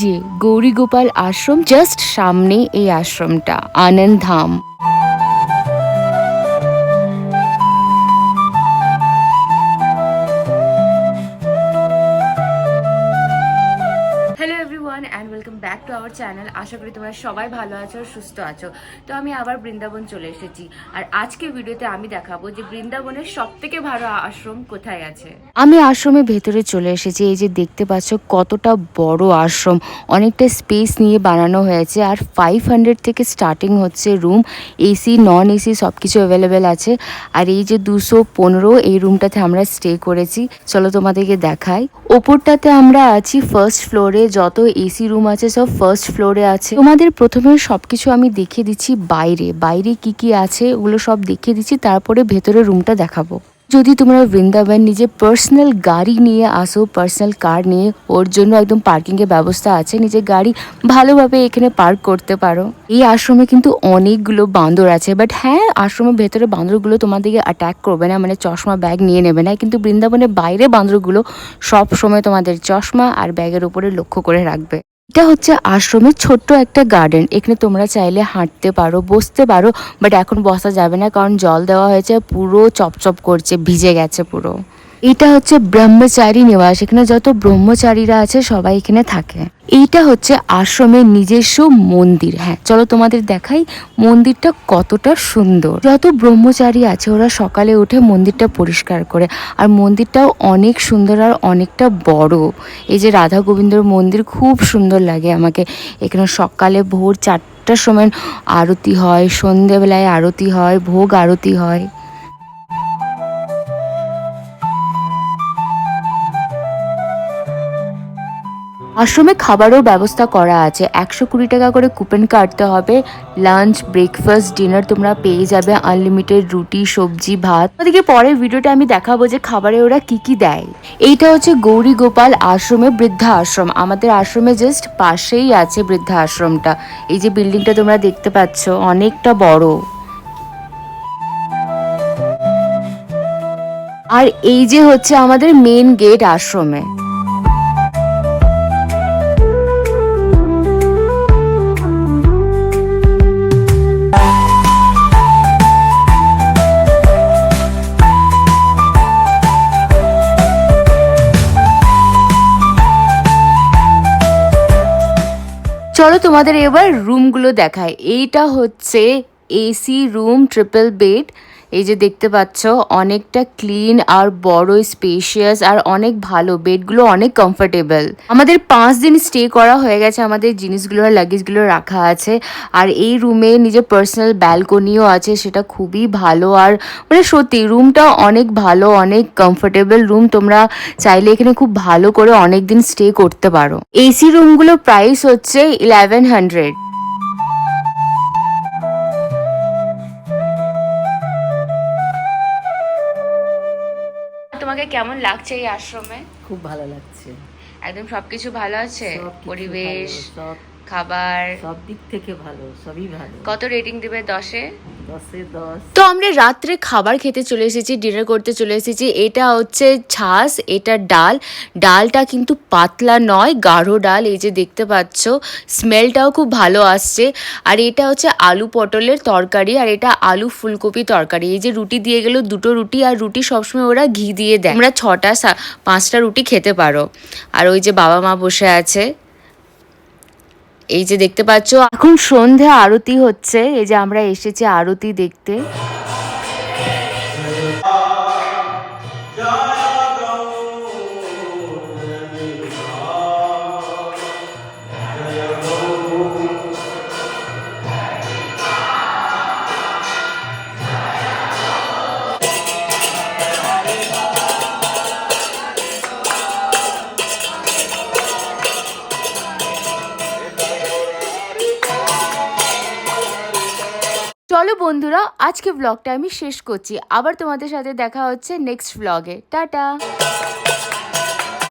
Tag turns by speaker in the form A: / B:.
A: যে গৌরীগোপাল আশ্রম জাস্ট সামনে এই আশ্রমটা Ananda Dham. Back to our channel আশা করি তোমরা সবাই ভালো আছো আর সুস্থ আছো। তো আমি আবার বৃন্দাবন চলে এসেছি। আর আজকের ভিডিওতে আমি দেখাবো যে বৃন্দাবনের সব থেকে ভালো আশ্রম কোথায় আছে। আমি আশ্রমের ভেতরে চলে এসেছি। এই যে দেখতে পাচ্ছ কতটা বড় আশ্রম। অনেকটা স্পেস নিয়ে বানানো হয়েছে। আর ফাইভ হান্ড্রেড থেকে স্টার্টিং হচ্ছে রুম এসি নন এসি সব কিছু অ্যাভেলেবেল আছে। আর এই যে দুশো পনেরো এই রুমটাতে আমরা স্টে করেছি। চলো তোমাদেরকে দেখাই। ওপরটাতে আমরা আছি ফার্স্ট ফ্লোরে যত এসি রুম আছে সব ফার্স্ট ফ্লোরে আছে। তোমাদের প্রথমে সবকিছু আমি দেখিয়ে দিচ্ছি বাইরে। বাইরে কি কি আছে, ওগুলো সব দেখিয়ে দিচ্ছি, তারপরে ভেতরে রুমটা দেখাবো। যদি তোমরা বৃন্দাবন নিজে পার্সোনাল গাড়ি নিয়ে আসো পার্সোনাল কার নিয়ে, ওর জন্য একদম পার্কিং এর ব্যবস্থা আছে নিজের গাড়ি ভালোভাবে এখানে পার্ক করতে পারো। এই আশ্রমে কিন্তু অনেকগুলো বান্দর আছে বাট হ্যাঁ আশ্রমের ভেতরে বান্দরগুলো তোমাদেরকে অ্যাটাক করবে না মানে চশমা ব্যাগ নিয়ে নেবে না, কিন্তু বৃন্দাবনের বাইরে বান্দরগুলো সব সময় তোমাদের চশমা আর ব্যাগের উপরে লক্ষ্য করে রাখবে। এটা হচ্ছে আশ্রমের ছোট্ট একটা গার্ডেন এখানে তোমরা চাইলে হাঁটতে পারো, বসতে পারো বাট এখন বসা যাবে না কারণ জল দেওয়া হয়েছে, পুরো চপচপ করছে, ভিজে গেছে পুরো। এটা হচ্ছে ব্রহ্মচারী নিবাস। এখানে যত ব্রহ্মচারীরা আছে, সবাই এখানে থাকে। এইটা হচ্ছে আশ্রমের নিজস্ব মন্দির। হ্যাঁ চলো তোমাদের দেখাই মন্দিরটা কতটা সুন্দর। যত ব্রহ্মচারী আছে, ওরা সকালে উঠে মন্দিরটা পরিষ্কার করে। আর মন্দিরটাও অনেক সুন্দর আর অনেকটা বড়। এই যে রাধা গোবিন্দর মন্দির খুব সুন্দর লাগে আমাকে। এখানে সকালে ভোর চারটার সময় আরতি হয়, সন্ধেবেলায় আরতি হয়, ভোগ আরতি হয়। আশ্রমে খাবারও ব্যবস্থা করা আছে। একশো কুড়ি টাকা করে কুপন কাটতে হবে। লাঞ্চ, ব্রেকফাস্ট, ডিনার তোমরা পেয়ে যাবে। আনলিমিটেড রুটি, সবজি, ভাত। ওদিকে পরের ভিডিওটা আমি দেখাবো যে খাবারে ওরা কি কি দেয়। এইটা হচ্ছে গৌরী গোপাল আশ্রমে বৃদ্ধা আশ্রম। আমাদের আশ্রমে জাস্ট পাশেই আছে বৃদ্ধা আশ্রমটা। এই যে বিল্ডিংটা তোমরা দেখতে পাচ্ছ, অনেকটা বড়। আর এই যে হচ্ছে আমাদের মেন গেট আশ্রমে। চলো তোমাদের এবার রুমগুলো দেখায় এইটা হচ্ছে এসি রুম ট্রিপল বেড এই যে দেখতে পাচ্ছ, অনেকটা ক্লিন আর বড় স্পেশিয়াস আর অনেক ভালো। বেডগুলো অনেক কমফোর্টেবল আমাদের পাঁচ দিন স্টে করা হয়ে গেছে, আমাদের জিনিসগুলো আর লাগেজগুলো রাখা আছে। আর এই রুমে নিজের পার্সোনাল ব্যালকনিও আছে, সেটা খুবই ভালো। আর মানে সত্যি রুমটা অনেক ভালো, অনেক কমফোর্টেবল রুম তোমরা চাইলে এখানে খুব ভালো করে অনেক দিন স্টে করতে পারো। এসি রুমগুলো প্রাইস হচ্ছে ইলেভেন হান্ড্রেড তোমাকে কেমন লাগছে এই আশ্রমে?
B: খুব ভালো লাগছে।
A: একদম সবকিছু ভালো আছে? পরিবেশ?
B: সব
A: খাবার?
B: সব দিক থেকে ভালো সবই ভালো।
A: কত রেটিং দেবে
B: দশে?
A: তো আমরা রাত্রে খাবার খেতে চলে এসেছি ডিনার করতে চলে এসেছি। এটা হচ্ছে ছাস এটা ডাল। ডালটা কিন্তু পাতলা নয় গাঢ় ডাল এই যে দেখতে পাচ্ছ। স্মেলটাও খুব ভালো আসছে। আর এটা হচ্ছে আলু পটলের তরকারি আর এটা আলু ফুলকপি তরকারি। এই যে রুটি দিয়ে গেল দুটো রুটি আর রুটি সবসময় ওরা ঘি দিয়ে দেয়। আমরা ছটা সা- পাঁচটা রুটি খেতে পারো। আর ওই যে বাবা মা বসে আছে। এই যে দেখতে পাচ্ছ এখন সন্ধে আরতি হচ্ছে। এই যে আমরা এসেছি আরতি দেখতে। চলো বন্ধুরা, আজকে ব্লগটা আমি শেষ করছি। আবার তোমাদের সাথে দেখা হচ্ছে নেক্সট ব্লগে টাটা!